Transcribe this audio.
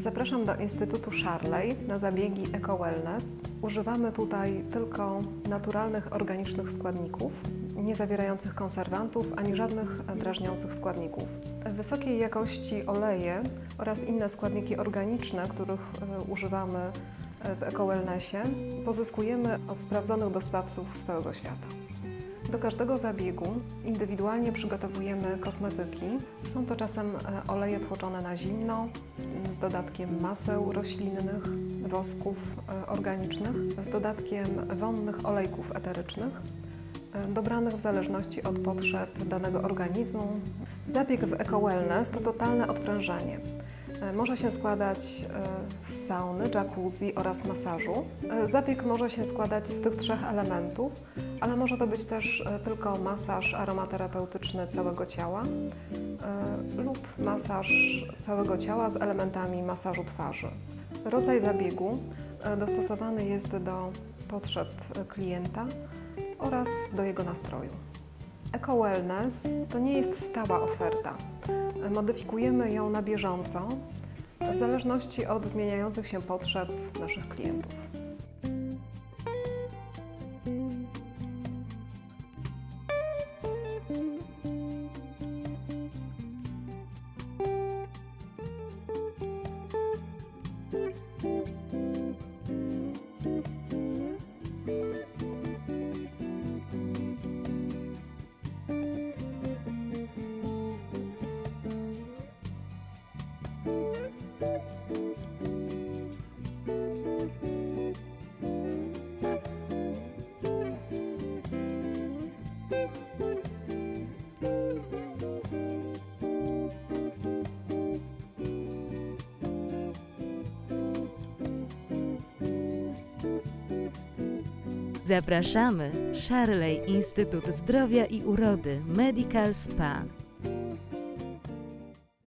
Zapraszam do Instytutu Szarlej na zabiegi Eco Wellness. Używamy tutaj tylko naturalnych, organicznych składników, nie zawierających konserwantów ani żadnych drażniących składników. Wysokiej jakości oleje oraz inne składniki organiczne, których e, używamy e, w Eco Wellnessie, pozyskujemy od sprawdzonych dostawców z całego świata. Do każdego zabiegu indywidualnie przygotowujemy kosmetyki. Są to czasem e, oleje tłoczone na zimno z dodatkiem maseł roślinnych, wosków e, organicznych, z dodatkiem wonnych olejków eterycznych, e, dobranych w zależności od potrzeb danego organizmu. Zabieg w Eco Wellness to totalne odprężenie. E, Może się składać e, z sauny, jacuzzi oraz masażu. E, Zabieg może się składać z tych trzech elementów, ale może to być też tylko masaż aromaterapeutyczny całego ciała lub masaż całego ciała z elementami masażu twarzy. Rodzaj zabiegu dostosowany jest do potrzeb klienta oraz do jego nastroju. Eco Wellness to nie jest stała oferta. Modyfikujemy ją na bieżąco w zależności od zmieniających się potrzeb naszych klientów. Zapraszamy. Szarlej Instytut Zdrowia i Urody Medical Spa.